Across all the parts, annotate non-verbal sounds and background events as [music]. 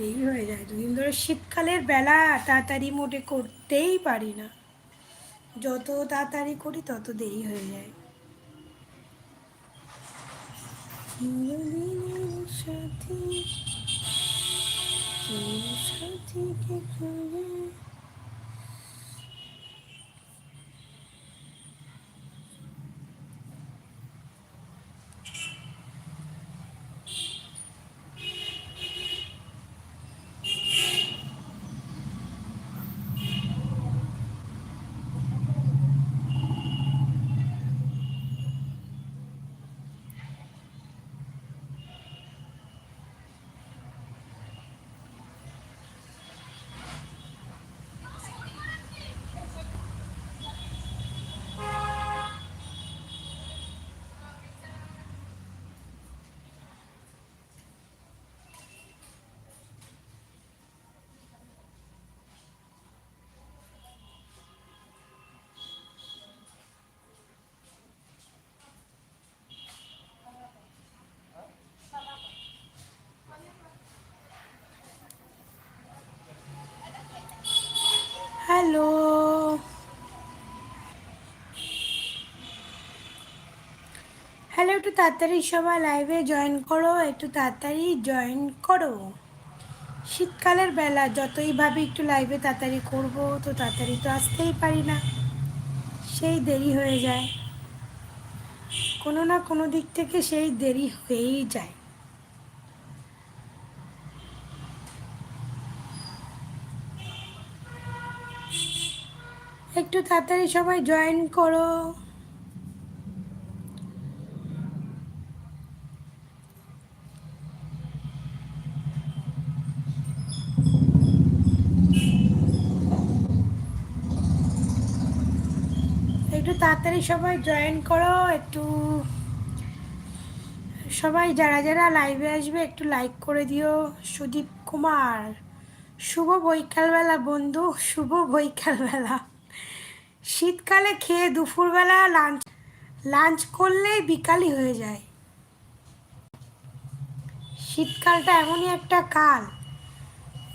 দেরি হয়ে যায়। দুদিন ধরে শীতকালের বেলা তাড়াতাড়ি মোটে করতেই পারি না। যত তাড়াতাড়ি করি তত দেরি হয়ে যায়। সাথী সাথী সাথীকে খুঁজে হ্যালো হ্যালো একটু তাড়াতাড়ি সবাই লাইভে জয়েন করো, একটু তাড়াতাড়ি জয়েন করো। শীতকালের বেলা, যতই ভাবি একটু লাইভে তাড়াতাড়ি করব, তো তাড়াতাড়ি তো আসতেই পারি না। সেই দেরি হয়ে যায়। কোনো না কোনো দিক থেকে সেই দেরি হয়েই যায়। একটু তাড়াতাড়ি সবাই জয়েন করো। একটু তাড়াতাড়ি সবাই জয়েন করো, একটু সবাই যারা যারা লাইভে আসবে, একটু লাইক করে দিও। সুদীপ কুমার, শুভ বৈকালবেলা বন্ধু, শুভ বৈকালবেলা। শীতকালে খেয়ে দুপুরবেলা লাঞ্চ লাঞ্চ করলেই বিকালই হয়ে যায়। শীতকালটা এমনই একটা কাল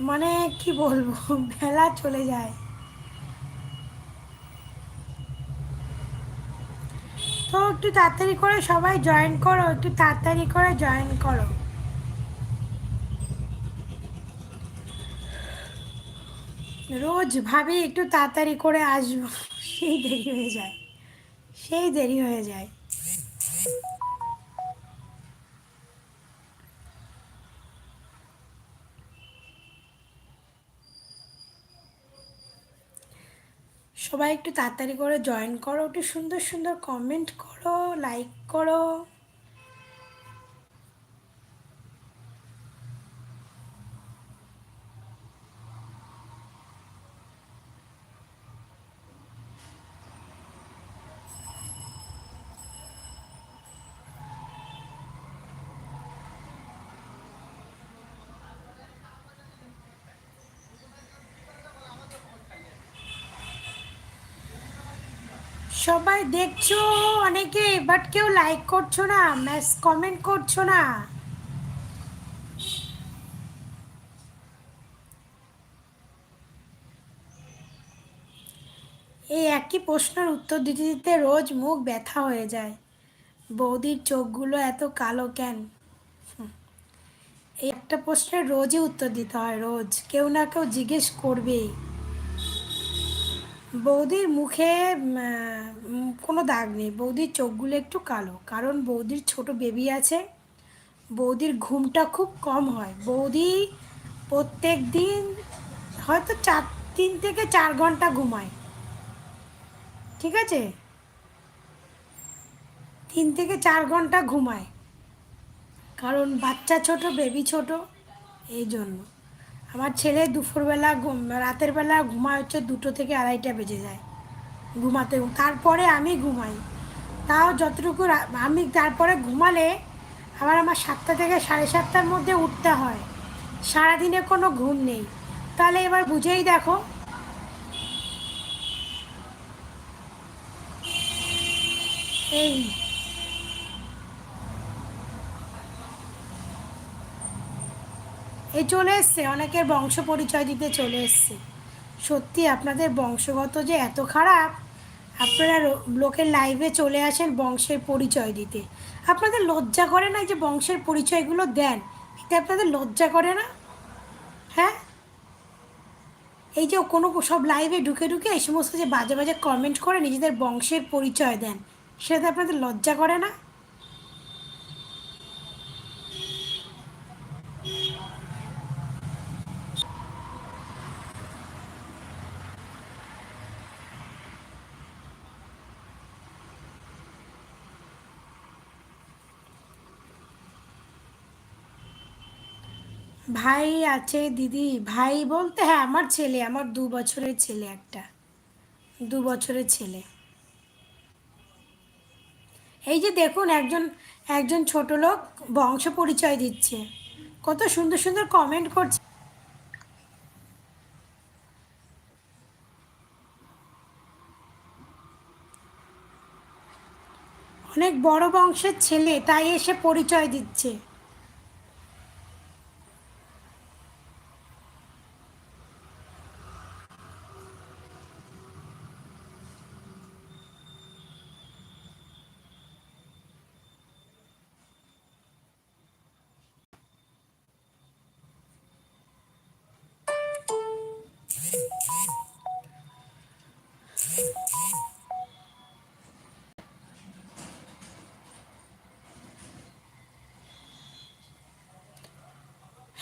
মানে কি বলব [laughs] বেলা চলে যায়। তো একটু তাড়াতাড়ি করে সবাই জয়েন করো, একটু তাড়াতাড়ি করে জয়েন করো। রোজ ভাবি একটু তাড়াতাড়ি করে আসব। সেই দেরি হয়ে যায়। সেই দেরি হয়ে যায়। সবাই একটু তাড়াতাড়ি করে জয়েন করো, একটু সুন্দর সুন্দর কমেন্ট করো লাইক করো। সবাই দেখছ অনেকে বাট কেউ লাইক করছ না ম্যাস কমেন্ট করছ না। এই একই প্রশ্নের উত্তর দিতে দিতে রোজ মুখ ব্যথা হয়ে যায়। বৌদির চোখগুলো এত কালো কেন? এই একটা প্রশ্নের রোজই উত্তর দিতে হয়, রোজ। কেউ না কেউ জিজ্ঞেস করবেই। বৌদির মুখে কোনো দাগ নেই। বৌদির চোখগুলো একটু কালো। কারণ বৌদির ছোট বেবি আছে। বৌদির ঘুমটা খুব কম হয়। বৌদি প্রত্যেক দিন হয়তো চার, তিন থেকে চার ঘণ্টা ঘুমায়। ঠিক আছে? তিন থেকে চার ঘণ্টা ঘুমায়। কারণ বাচ্চা ছোট বেবি ছোট, এই জন্য। আমার ছেলে দুপুরবেলা রাতের বেলা ঘুমায় হচ্ছে দুটো থেকে আড়াইটা বেজে যায় ঘুমাতে। তারপরে আমি ঘুমাই। তাও যতটুকু আমি তারপরে ঘুমালে আবার আমার সাতটা থেকে সাড়ে সাতটার মধ্যে উঠতে হয়। সারাদিনে কোনো ঘুম নেই। তাহলে এবার বুঝেই দেখো। এই এই চলে এসছে, অনেকের বংশ পরিচয় দিতে চলে এসছে। সত্যি, আপনাদের বংশগত যে এত খারাপ, আপনারা লোকের লাইভে চলে আসেন বংশের পরিচয় দিতে। আপনাদের লজ্জা করে না যে বংশের পরিচয়গুলো দেন? এতে আপনাদের লজ্জা করে না? হ্যাঁ? এই যে কোনো সব লাইভে ঢুকে ঢুকে এই সমস্ত যে বাজে বাজে কমেন্ট করে নিজেদের বংশের পরিচয় দেন সেটাতে আপনাদের লজ্জা করে না? ভাই আছে দিদি। ভাই বলতে হ্যাঁ আমার ছেলে, আমার দু বছরের ছেলে একটা। দু বছরের ছেলে। এই যে দেখুন, একজন একজন ছোট লোক বংশ পরিচয় দিচ্ছে। কত সুন্দর সুন্দর কমেন্ট করছে। অনেক বড় বংশের ছেলে, তাই এসে পরিচয় দিচ্ছে।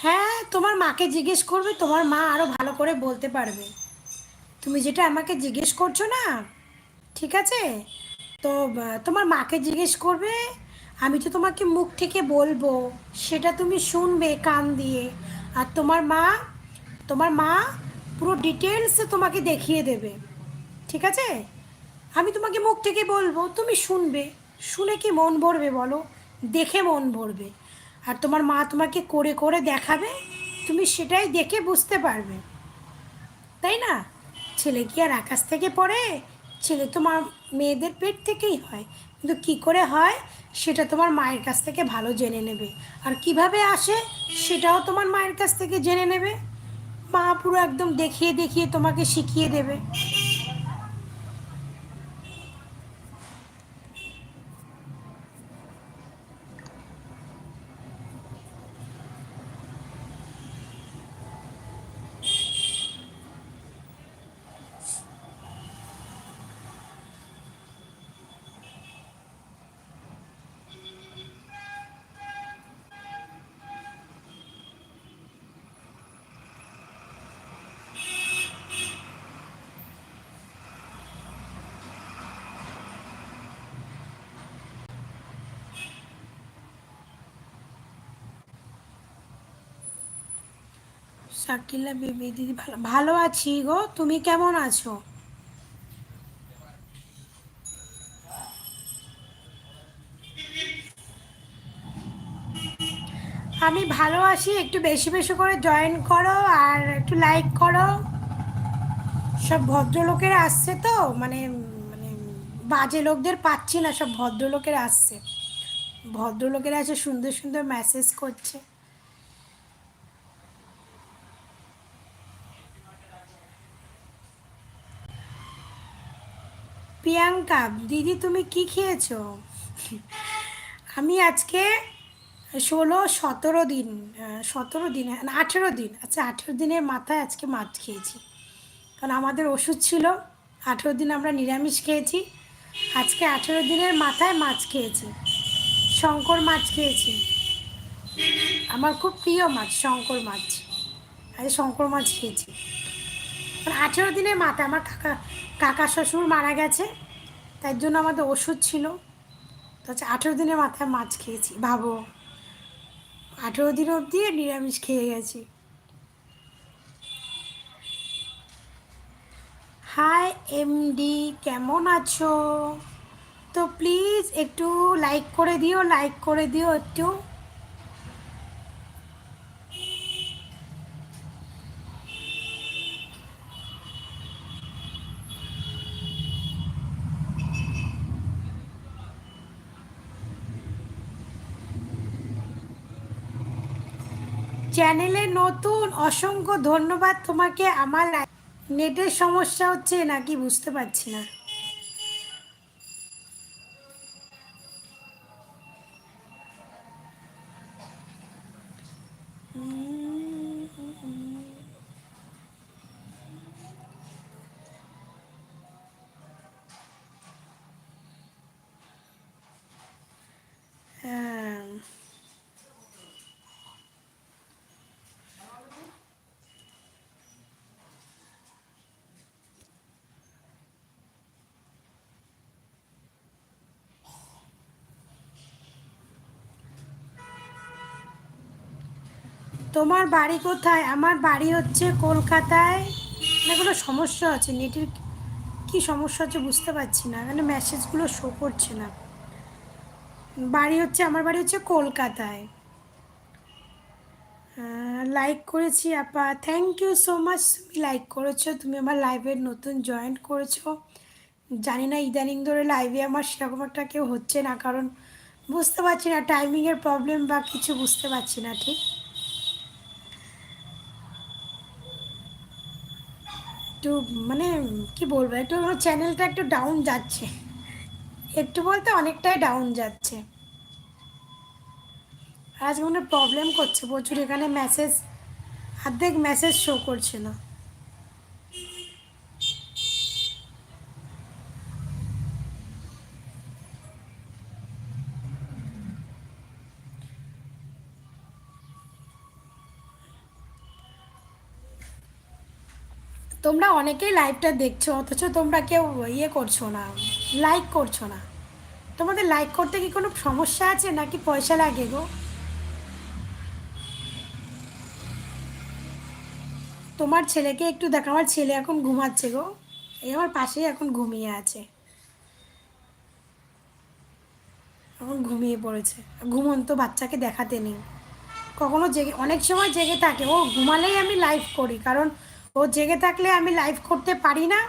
হ্যাঁ তোমার মাকে জিজ্ঞেস করবে, তোমার মা আরও ভালো করে বলতে পারবে। তুমি যেটা আমাকে জিজ্ঞেস করছ না, ঠিক আছে? তো তোমার মাকে জিজ্ঞেস করবে, আমি তো তোমাকে মুখ থেকে বলব, সেটা তুমি শুনবে কান দিয়ে। আর তোমার মা তোমার মা পুরো ডিটেলসে তোমাকে দেখিয়ে দেবে, ঠিক আছে? আমি তোমাকে মুখ থেকে বলব, তুমি শুনবে। শুনে কি মন ভরবে বলো? দেখে মন ভরবে। আর তোমার মা তোমাকে করে করে দেখাবে, তুমি সেটাই দেখে বুঝতে পারবে। তাই না? ছেলে কি আর আকাশ থেকে পড়ে? ছেলে তোমার মেয়েদের পেট থেকেই হয়। কিন্তু কি করে হয়? সেটা তোমার মায়ের কাছ থেকে ভালো জেনে নেবে। আর কীভাবে আসে, সেটাও তোমার মায়ের কাছ থেকে জেনে নেবে। মা পুরো একদম দেখিয়ে দেখিয়ে তোমাকে শিখিয়ে দেবে। শাকিলা বেবি, দিদি ভালো ভালো আছি গো। তুমি কেমন আছো? আমি ভালো আছি। একটু বেশি বেশি করে জয়েন করো আর একটু লাইক করো। সব ভদ্রলোকেরা আসছে তো? মানে মানে বাজে লোকদের পাচ্ছি না, সব ভদ্রলোকেরা আসছে। ভদ্রলোকেরা এসে সুন্দর সুন্দর মেসেজ করছে। প্রিয়াঙ্কা, দিদি তুমি কি খেয়েছো? আমি আজকে ষোলো, সতেরো দিন সতেরো দিন, না, আঠেরো দিন আচ্ছা আঠেরো দিনের মাথায় আজকে মাছ খেয়েছি। কারণ আমাদের ওষুধ ছিল, আঠেরো দিন আমরা নিরামিষ খেয়েছি, আজকে আঠেরো দিনের মাথায় মাছ খেয়েছি, শঙ্কর মাছ খেয়েছি। আমার খুব প্রিয় মাছ, শঙ্কর মাছ। আজ শঙ্কর মাছ খেয়েছি। আঠেরো দিনের মাথায় আমার কাকা কাকা শ্বশুর মারা গেছে, তার জন্য আমাদের ওষুধ ছিল। তো হচ্ছে আঠেরো দিনের মাথায় মাছ খেয়েছি, ভাবো। আঠেরো দিন অবধি নিরামিষ খেয়ে গেছি। হাই এমডি কেমন আছো? তো প্লিজ একটু লাইক করে দিও লাইক করে দিও একটু। চ্যানেলে নতুন অসংখ্য ধন্যবাদ তোমাকে। আমার নেটের সমস্যা হচ্ছে নাকি বুঝতে পারছি না। তোমার বাড়ি কোথায়? আমার বাড়ি হচ্ছে কলকাতায়। এগুলো সমস্যা আছে? নেটের কি সমস্যা হচ্ছে বুঝতে পারছি না। মানে মেসেজগুলো শো করছে না। বাড়ি হচ্ছে, আমার বাড়ি হচ্ছে কলকাতায়। লাইক করেছি আপা। থ্যাংক ইউ সো মাচ তুমি লাইক করেছ। তুমি আমার লাইভের নতুন জয়েন করেছ। জানি না, ইদানিং ধরে লাইভে আমার সেরকম একটা কেউ হচ্ছে না। কারণ বুঝতে পারছি না টাইমিংয়ের প্রবলেম বা কিছু বুঝতে পারছি না, ঠিক? একটু মানে কি বলব, একটু আমার চ্যানেলটা একটু ডাউন যাচ্ছে। একটু বলতে অনেকটাই ডাউন যাচ্ছে। আজকে মনে প্রবলেম করছে, প্রচুর এখানে মেসেজ অর্ধেক মেসেজ শো করছে না তোমরা অনেকেই লাইভটা দেখছ, অথচ তোমরা কেউ ইয়ে করছ না লাইক করছ না। তোমাদের লাইক করতে কি কোনো সমস্যা আছে, নাকি পয়সা লাগে গো? তোমার ছেলেকে একটু দেখো, আমার ছেলে এখন ঘুমাচ্ছে গো। এই আমার পাশেই এখন ঘুমিয়ে আছে। এখন ঘুমিয়ে পড়েছে। ঘুমন্ত বাচ্চাকে দেখাতে নেই। কখনো জেগে, অনেক সময় জেগে থাকে। ও ঘুমালেই আমি লাইভ করি, কারণ ও জেগে থাকলে আমি লাইভ করতে পারি না।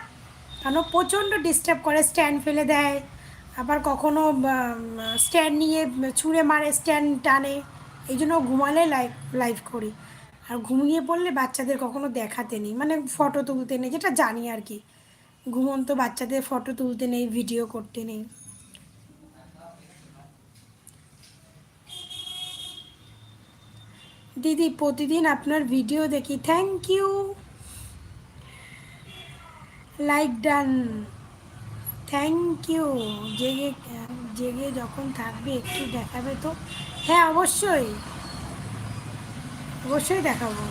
কেন? প্রচণ্ড ডিস্টার্ব করে স্ট্যান্ড ফেলে দেয়। আবার কখনো স্ট্যান্ড নিয়ে ছুঁড়ে মারে স্ট্যান্ড টানে। এই জন্য ঘুমালে লাইভ লাইভ করি। আর ঘুমিয়ে পড়লে বাচ্চাদের কখনো দেখাতে নেই। মানে ফটো তুলতে নেই, যেটা জানি আর কি। ঘুমন্ত বাচ্চাদের ফটো তুলতে নেই ভিডিও করতে নেই। দিদি, প্রতিদিন আপনার ভিডিও দেখি। Thank you like done thank you জেগে জেগে যখন থাকবে, একটু দেখাবে তো? হ্যাঁ অবশ্যই। অবশ্যই দেখাবো।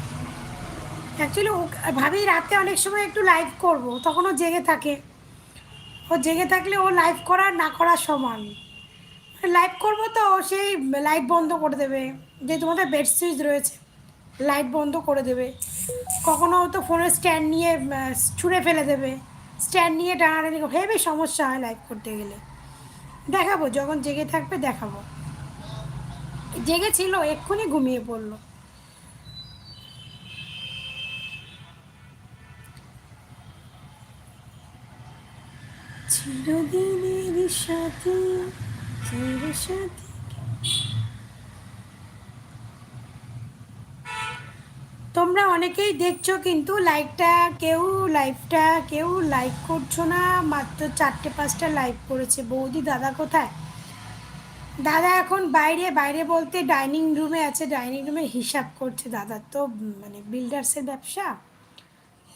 অ্যাকচুয়ালি ও, ভাবি রাতে অনেক সময় একটু লাইভ করব। তখন ও জেগে থাকে। ও জেগে থাকলে ও লাইভ করার, না করার সমান। লাইভ করব তো সেই লাইট বন্ধ করে দেবে। যে তোমাদের বেড সুইচ রয়েছে। লাইট বন্ধ করে দেবে। কখনো তো ফোনের স্ট্যান্ড নিয়ে ছুঁড়ে ফেলে দেবে। স্ট্যান্ড নিয়ে টানাটানি হেভি সমস্যা হয় লাইভ করতে গেলে। দেখাবো, যখন জেগে থাকবে দেখাবো। জেগে ছিল, এক্ষুনি ঘুমিয়ে পড়ল। চিরদিনের সাথে সাথে তোমরা অনেকেই দেখছ কিন্তু লাইকটা কেউ লাইভটা কেউ লাইক করছ না। মাত্র চারটে পাঁচটা লাইভ করেছে। বৌদি, দাদা কোথায়? দাদা এখন বাইরে বাইরে বলতে ডাইনিং রুমে আছে। ডাইনিং রুমে হিসাব করছে দাদার তো মানে বিল্ডার্সের ব্যবসা?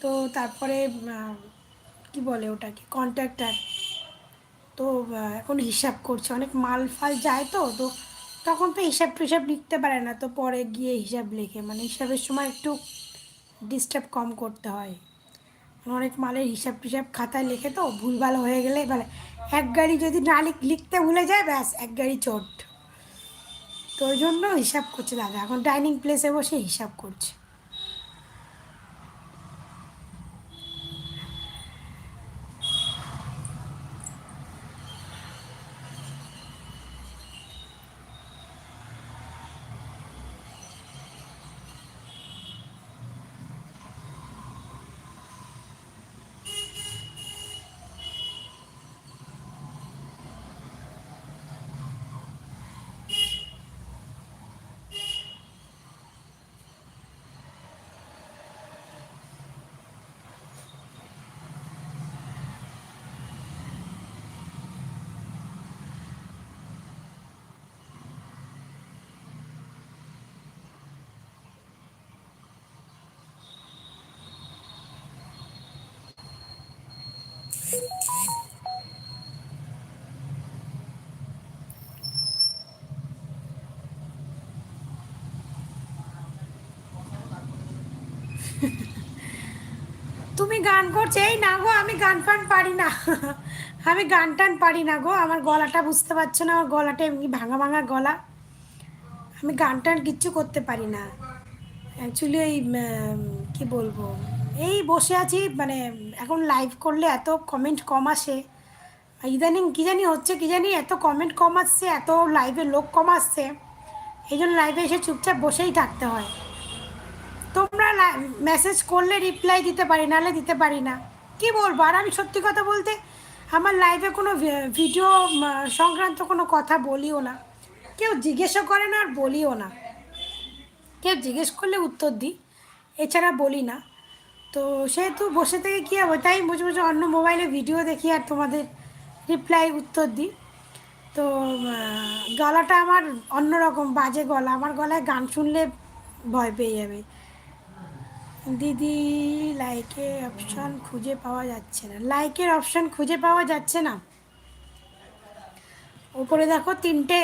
তো তারপরে কি বলে ওটাকে? কন্ট্রাক্টার তো এখন হিসাব করছে। অনেক মাল ফাল যায় তো তো তখন তো হিসাব টিসাব লিখতে পারে না, তো পরে গিয়ে হিসাব লেখে। মানে হিসাবের সময় একটু ডিস্টার্ব কম করতে হয়। অনেক মালের হিসাব টিসাব খাতায় লেখে তো, ভুলভাল হয়ে গেলে এবারে এক গাড়ি যদি না লিখতে ভুলে যায়, ব্যাস, এক গাড়ি চোট। তো ওই জন্য হিসাব করছে দাদা। এখন ডাইনিং প্লেসে বসে হিসাব করছে। তুমি গান করছ? এই না গো, আমি গান ফান পারি না। আমি গান টান পারি না গো, আমার গলাটা বুঝতে পারছ না, আমার গলাটা এমনি ভাঙা ভাঙা গলা। আমি গান টান কিচ্ছু করতে পারি না। অ্যাকচুয়ালি এই কী বলব? এই বসে আছি মানে এখন লাইভ করলে এত কমেন্ট কম আসে। ইদানিং কী জানি হচ্ছে, কী জানি এত কমেন্ট কম আসছে, এত লাইভে লোক কম আসছে। এই জন্য লাইভে এসে চুপচাপ বসেই থাকতে হয়। তোমরা মেসেজ করলে রিপ্লাই দিতে পারি, নাহলে দিতে পারি না। কি বলব? আর আমি সত্যি কথা বলতে, আমার লাইভে কোনো ভিডিও সংক্রান্ত কোনো কথা বলিও না। কেউ জিজ্ঞেসও করে না আর বলিও না। কেউ জিজ্ঞেস করলে উত্তর দিই। এছাড়া বলি না। তো সেহেতু বসে থেকে কী হবে? তাই বুঝে বুঝে অন্য মোবাইলে ভিডিও দেখি আর তোমাদের রিপ্লাই উত্তর দিই। তো গলাটা আমার অন্যরকম, বাজে গলা। আমার গলায় গান শুনলে ভয় পেয়ে যাবে। দিদি লাইকের অপশান খুঁজে পাওয়া যাচ্ছে না। লাইকের অপশান খুঁজে পাওয়া যাচ্ছে না। উপরে দেখো, তিনটে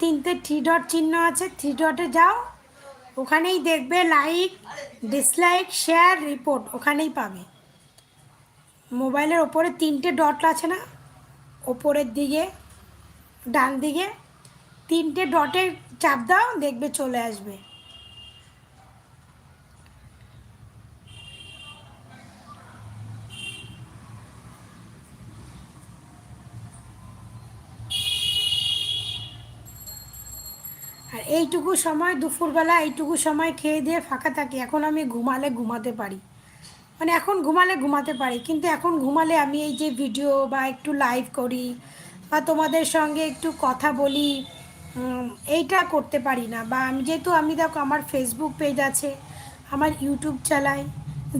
তিনটে থ্রি ডট চিহ্ন আছে। থ্রি ডটে যাও। ওখানেই দেখবে লাইক ডিসলাইক শেয়ার রিপোর্ট ওখানেই পাবে। মোবাইলের ওপরে তিনটে ডট আছে না? ওপরের দিকে, ডান দিকে, তিনটে ডটে চাপ দাও, দেখবে চলে আসবে আর এইটুকু সময় দুপুরবেলা এইটুকু সময় খেয়ে দিয়ে ফাঁকা থাকি। এখন আমি ঘুমালে ঘুমাতে পারি। মানে এখন ঘুমালে ঘুমাতে পারি, কিন্তু এখন ঘুমালে আমি এই যে ভিডিও বা একটু লাইভ করি বা তোমাদের সঙ্গে একটু কথা বলি এইটা করতে পারি না। বা আমি যেহেতু, আমি দেখো আমার ফেসবুক পেজ আছে, আমার ইউটিউব চালাই,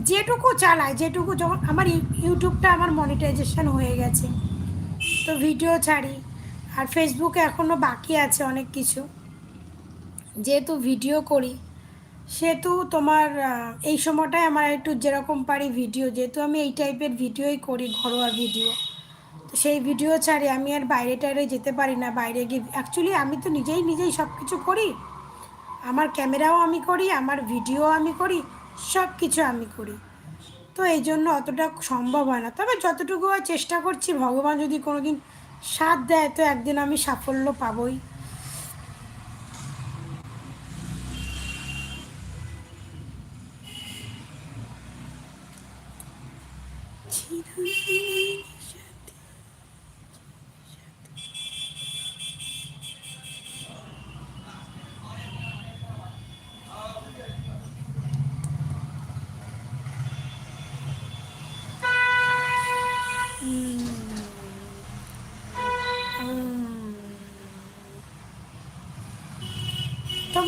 যেটুকু চালাই, যেটুকু যখন, আমার ইউটিউবটা আমার মনিটাইজেশন হয়ে গেছে। তো ভিডিও ছাড়ি। আর ফেসবুকে এখনও বাকি আছে অনেক কিছু। যেহেতু ভিডিও করি, সেহেতু তোমার এই সময়টায় আমার একটু যেরকম পারি ভিডিও, যেহেতু আমি এই টাইপের ভিডিওই করি, ঘরোয়া ভিডিও। তো সেই ভিডিও ছাড়ে আমি আর বাইরে টাইরে যেতে পারি না, বাইরে গিয়ে অ্যাকচুয়ালি আমি তো নিজেই নিজেই সব কিছু করি। আমার ক্যামেরাও আমি করি, আমার ভিডিও আমি করি সব কিছু আমি করি। তো এই জন্য অতটা সম্ভব হয় না। তবে যতটুকু চেষ্টা করছি, ভগবান যদি কোনো দিন সাথ দেয়, তো একদিন আমি সাফল্য পাবই।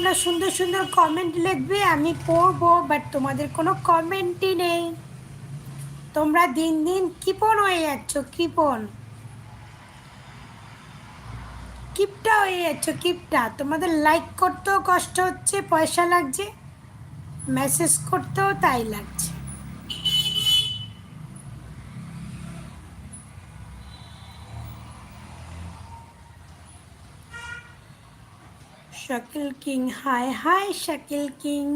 তোমরা সুন্দর সুন্দর কমেন্ট লিখবে, আমি পড়ব বাট তোমাদের কোনো কমেন্টই নেই। তোমরা দিন দিন কৃপণ হয়ে যাচ্ছ, কিপন। কিপটা হয়ে যাচ্ছ, কিপটা। তোমাদের লাইক করতেও কষ্ট হচ্ছে, পয়সা লাগছে। মেসেজ করতেও তাই লাগছে। Shakil king hi hi Shakil king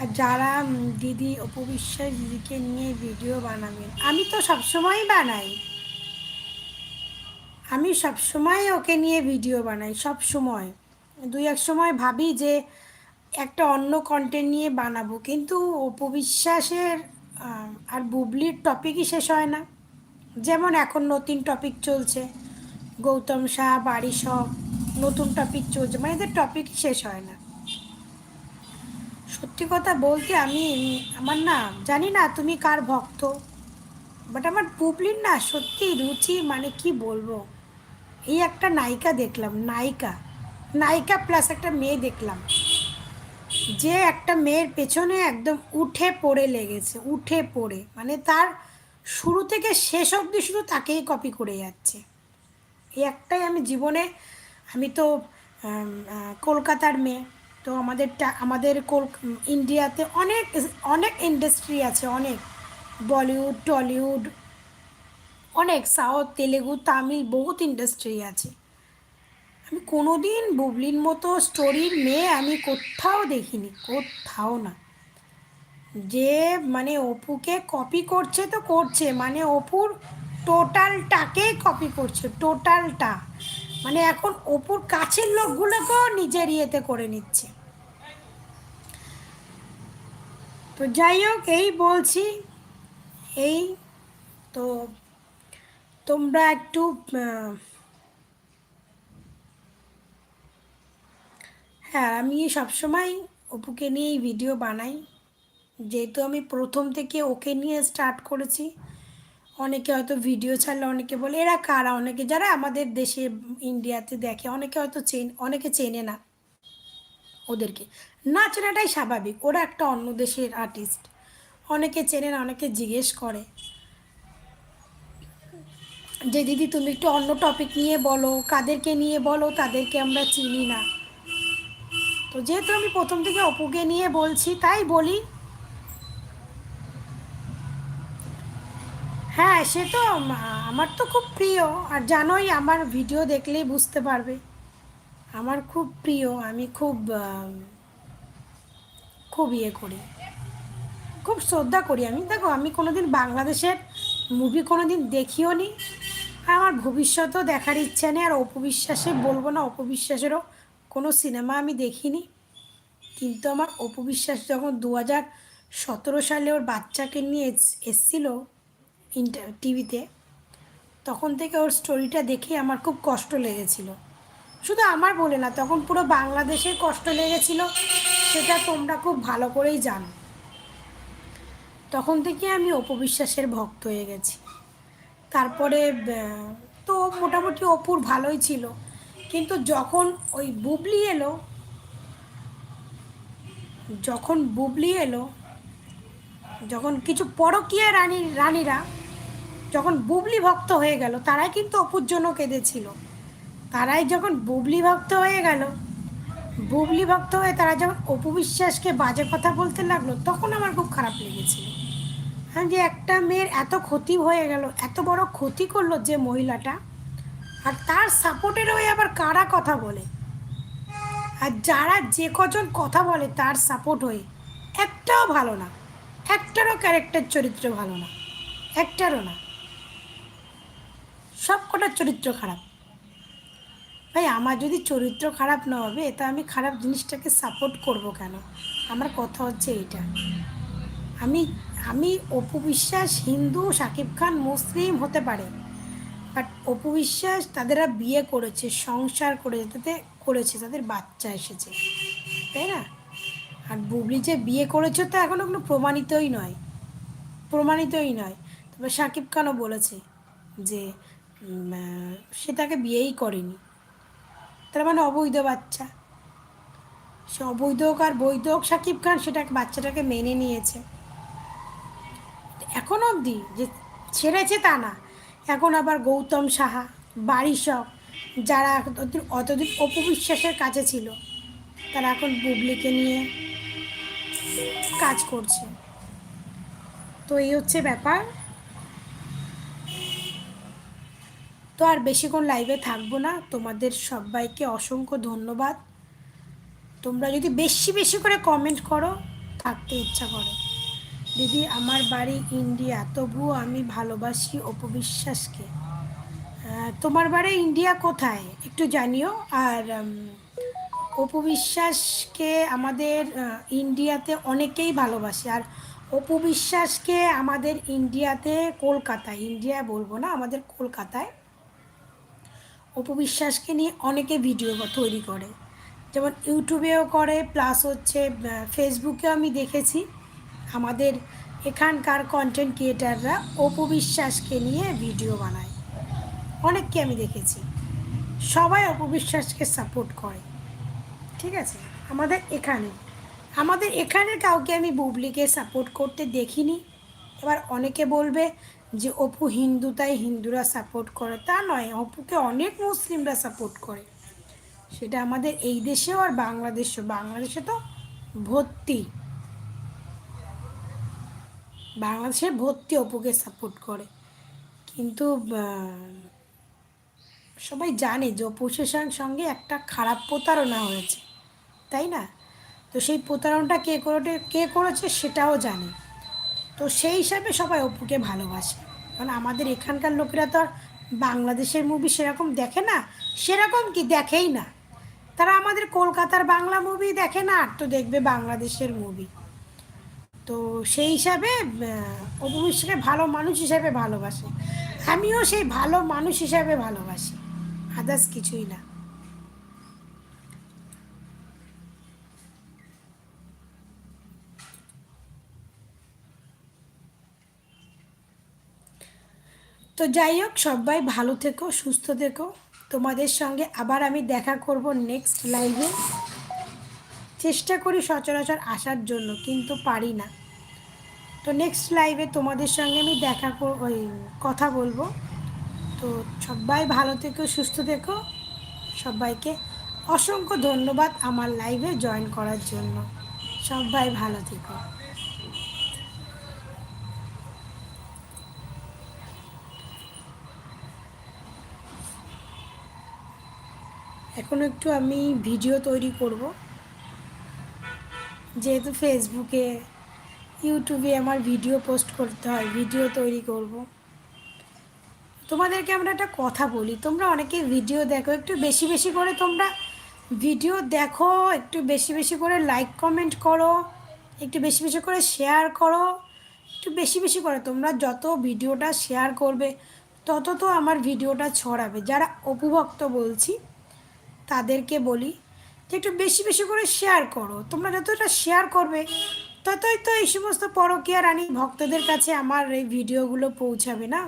আর যারা দিদি অপবিশ্বাস দিদিকে নিয়ে ভিডিও বানাবেন, আমি তো সবসময়ই বানাই। আমি সবসময় ওকে নিয়ে ভিডিও বানাই সব সময় দুই, এক সময় ভাবি যে একটা অন্য কন্টেন্ট নিয়ে বানাবো, কিন্তু অপবিশ্বাসের আর বুবলির টপিকই শেষ হয় না। যেমন এখন নতুন টপিক চলছে, গৌতম শাহ বাড়ি সব, নতুন টপিক চলছে মানে এদের টপিকই শেষ হয় না। সত্যি কথা বলতে আমি, আমার না, জানি না তুমি কার ভক্ত বাট আমার পুবলির না সত্যি রুচি মানে কি বলব, এই একটা নায়িকা দেখলাম, নায়িকা নায়িকা প্লাস একটা মেয়ে দেখলাম। যে একটা মেয়ের পেছনে একদম উঠে পড়ে লেগেছে, উঠে পড়ে। মানে তার শুরু থেকে শেষ অবধি শুধু তাকেই কপি করে যাচ্ছে। এই একটাই আমি জীবনে, আমি তো কলকাতার মেয়ে, তো আমাদের আমাদের ইন্ডিয়াতে অনেক অনেক ইন্ডাস্ট্রি আছে, অনেক। বলিউড, টলিউড, অনেক। সাউথ তেলেগু, তামিল, বহুত ইন্ডাস্ট্রি আছে। আমি কোনো দিন বুবলির মতো স্টোরির মেয়ে আমি কোথাও দেখিনি, কোথাও না। যে মানে অপুকে কপি করছে তো করছে মানে অপুর টোটালটাকে কপি করছে টোটালটা মানে এখন অপুর কাছের লোকগুলোকেও নিজের ইয়েতে করে নিচ্ছে। তো যাই হোক, এই বলছি, এই তো তোমরা একটু হ্যাঁ আমি সবসময় অপুকে নিয়েই ভিডিও বানাই। যেহেতু আমি প্রথম থেকে ওকে নিয়ে স্টার্ট করেছি, অনেকে হয়তো ভিডিও ছাড়লে অনেকে বলে, এরা কারা? অনেকে যারা আমাদের দেশে ইন্ডিয়াতে দেখে, অনেকে হয়তো চেন, অনেকে চেনে না ওদেরকে। না চেনাটাই স্বাভাবিক, ওরা একটা অন্য দেশের আর্টিস্ট অনেকে চেনে না, অনেকে জিজ্ঞেস করে। যে, দিদি, তুমি একটু অন্য টপিক নিয়ে বলো, কাদেরকে নিয়ে বলো, তাদেরকে আমরা চিনি না। তো যেহেতু আমি প্রথম থেকে অপুকে নিয়ে বলছি, তাই বলি। হ্যাঁ সে তো আমার তো খুব প্রিয়। আর জানোই, আমার ভিডিও দেখলেই বুঝতে পারবে। আমার খুব প্রিয়, আমি খুব খুব ইয়ে করি। খুব শ্রদ্ধা করি আমি। দেখো, আমি কোনো দিন বাংলাদেশের মুভি কোনো দিন দেখিও নি আর আমার ভবিষ্যতেও দেখার ইচ্ছা নেই। আর অপবিশ্বাসে বলব না অপবিশ্বাসেরও কোনো সিনেমা আমি দেখিনি। কিন্তু আমার অপবিশ্বাস যখন দু হাজার সতেরো সালে ওর বাচ্চাকে নিয়ে এসছিল ইন্টার, টিভিতে, তখন থেকে ওর স্টোরিটা দেখে আমার খুব কষ্ট লেগেছিল। শুধু আমার বলে না, তখন পুরো বাংলাদেশের কষ্ট লেগেছিল, সেটা তোমরা খুব ভালো করেই জানো। তখন থেকে আমি অপবিশ্বাসের ভক্ত হয়ে গেছি। তারপরে তো মোটামুটি অপুর ভালোই ছিল। কিন্তু যখন ওই বুবলি এলো, যখন বুবলি এলো, যখন কিছু পরকীয়া রানী, রানীরা যখন বুবলি ভক্ত হয়ে গেল, তারাই কিন্তু অপুর জন্য কেঁদেছিল। তারাই যখন বুবলি ভক্ত হয়ে গেল, বুবলি ভক্ত হয়ে তারা যখন অপু বিশ্বাসকে বাজে কথা বলতে লাগল, তখন আমার খুব খারাপ লেগেছিল। হ্যাঁ যে একটা মেয়ের এত ক্ষতি হয়ে গেল, এত বড় ক্ষতি করল যে মহিলাটা আর তার সাপোর্টের হয়ে আবার কারা কথা বলে? আর যারা যে কজন কথা বলে তার সাপোর্ট হয়ে, একটাও ভালো না। একটারও ক্যারেক্টার চরিত্র ভালো না। একটারও না। সব কটার চরিত্র খারাপ। ভাই, আমার যদি চরিত্র খারাপ না হবে, তা আমি খারাপ জিনিসটাকে সাপোর্ট করব কেন? আমার কথা হচ্ছে এইটা আমি আমি অপু বিশ্বাস হিন্দু, শাকিব খান, মুসলিম হতে পারে। বাট অপু বিশ্বাস তাদেরা বিয়ে করেছে, সংসার করেছে তাতে করেছে, তাদের বাচ্চা এসেছে। তাই না? আর বুবলি যে বিয়ে করেছে তো এখনও কোনো প্রমাণিতই নয়। প্রমাণিতই নয়। তবে শাকিব খানও বলেছে যে সে তাকে বিয়েই করেনি। তার মানে অবৈধ বাচ্চা। সে অবৈধ হোক আর বৈধ হোক শাকিব খান সেটাকে বাচ্চাটাকে মেনে নিয়েছে। এখন অবধি যে ছেড়েছে তা না। এখন আবার গৌতম সাহা সব, যারা অতদিন অপবিশ্বাসের কাছে ছিল, তারা এখন বুবলিকে নিয়ে কাজ করছে। তো এই হচ্ছে ব্যাপার। তো আর বেশিক্ষণ লাইভে থাকব না। তোমাদের সবাইকে অসংখ্য ধন্যবাদ। তোমরা যদি বেশি বেশি করে কমেন্ট করো, থাকতে ইচ্ছা করে। দিদি, আমার বাড়ি ইন্ডিয়া, তবুও আমি ভালোবাসি অপবিশ্বাসকে তোমার বাড়ি ইন্ডিয়া কোথায়? একটু জানিও। আর অপবিশ্বাসকে আমাদের ইন্ডিয়াতে অনেকেই ভালোবাসে। আর অপবিশ্বাসকে আমাদের ইন্ডিয়াতে কলকাতায়, ইন্ডিয়া বলব না, আমাদের কলকাতায় অপবিশ্বাসকে নিয়ে অনেকে ভিডিও তৈরি করে। যেমন ইউটিউবেও করে, প্লাস হচ্ছে ফেসবুকেও আমি দেখেছি। আমাদের এখানকার কন্টেন্ট ক্রিয়েটাররা অপবিশ্বাসকে নিয়ে ভিডিও বানায়। অনেককে আমি দেখেছি। সবাই অপবিশ্বাসকে সাপোর্ট করে। ঠিক আছে? আমাদের এখানে। আমাদের এখানে কাউকে আমি বুবলিকে সাপোর্ট করতে দেখিনি। এবার অনেকে বলবে যে, অপু হিন্দু, তাই হিন্দুরা সাপোর্ট করে। তা নয়, অপুকে অনেক মুসলিমরা সাপোর্ট করে। সেটা আমাদের এই দেশেও আর বাংলাদেশেও। বাংলাদেশে তো ভর্তি। বাংলাদেশে ভর্তি অপুকে সাপোর্ট করে। কিন্তু সবাই জানে যে অপু সঙ্গে একটা খারাপ প্রতারণা হয়েছে, তাই না? তো সেই প্রতারণাটা কে করে কে করেছে সেটাও জানে। তো সেই হিসাবে সবাই অপুকে ভালোবাসে। কারণ আমাদের এখানকার লোকেরা তো আর বাংলাদেশের মুভি সেরকম দেখে না, সেরকম কি দেখেই না? তারা আমাদের কলকাতার বাংলা মুভি দেখে না, আর তো দেখবে বাংলাদেশের মুভি তো সেই হিসাবে অপু ভালো মানুষ হিসাবে ভালোবাসে। আমিও সেই ভালো মানুষ হিসাবে ভালোবাসি। আদার্স কিছুই না। তো যাই হোক, সবাই ভালো থেকো, সুস্থ থেকো। তোমাদের সঙ্গে আবার আমি দেখা করব নেক্সট লাইভে চেষ্টা করি সচরাচর আসার জন্য, কিন্তু পারি না। তো নেক্সট লাইভে তোমাদের সঙ্গে আমি দেখা ওই কথা বলব। তো সবাই ভালো থেকো, সুস্থ থেকো। সবাইকে অসংখ্য ধন্যবাদ আমার লাইভে জয়েন করার জন্য। সবাই ভালো থেকো। এখন একটু আমি ভিডিও তৈরি করব। যেহেতু ফেসবুকে ইউটিউবে আমার ভিডিও পোস্ট করতে হয়, ভিডিও তৈরি করব। তোমাদেরকে আমরা একটা কথা বলি, তোমরা অনেকে ভিডিও দেখো, একটু বেশি বেশি করে তোমরা ভিডিও দেখো, একটু বেশি বেশি করে লাইক কমেন্ট করো, একটু বেশি বেশি করে শেয়ার করো, একটু বেশি বেশি করে তোমরা যত ভিডিওটা শেয়ার করবে, তত তো আমার ভিডিওটা ছড়াবে। যারা অপুভক্ত বলছি, তাদেরকে বলি যে একটু বেশি বেশি করে শেয়ার করো। তোমরা যতটা শেয়ার করবে ততই তো এই সমস্ত পরকীয়া রানী ভক্তদের কাছে আমার এই ভিডিওগুলো পৌঁছাবে না?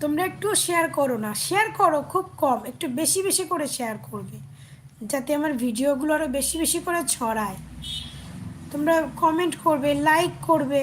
তোমরা একটু শেয়ার করো না। শেয়ার করো, খুব কম। একটু বেশি বেশি করে শেয়ার করবে। যাতে আমার ভিডিওগুলো আরও বেশি বেশি করে ছড়ায়। তোমরা কমেন্ট করবে লাইক করবে।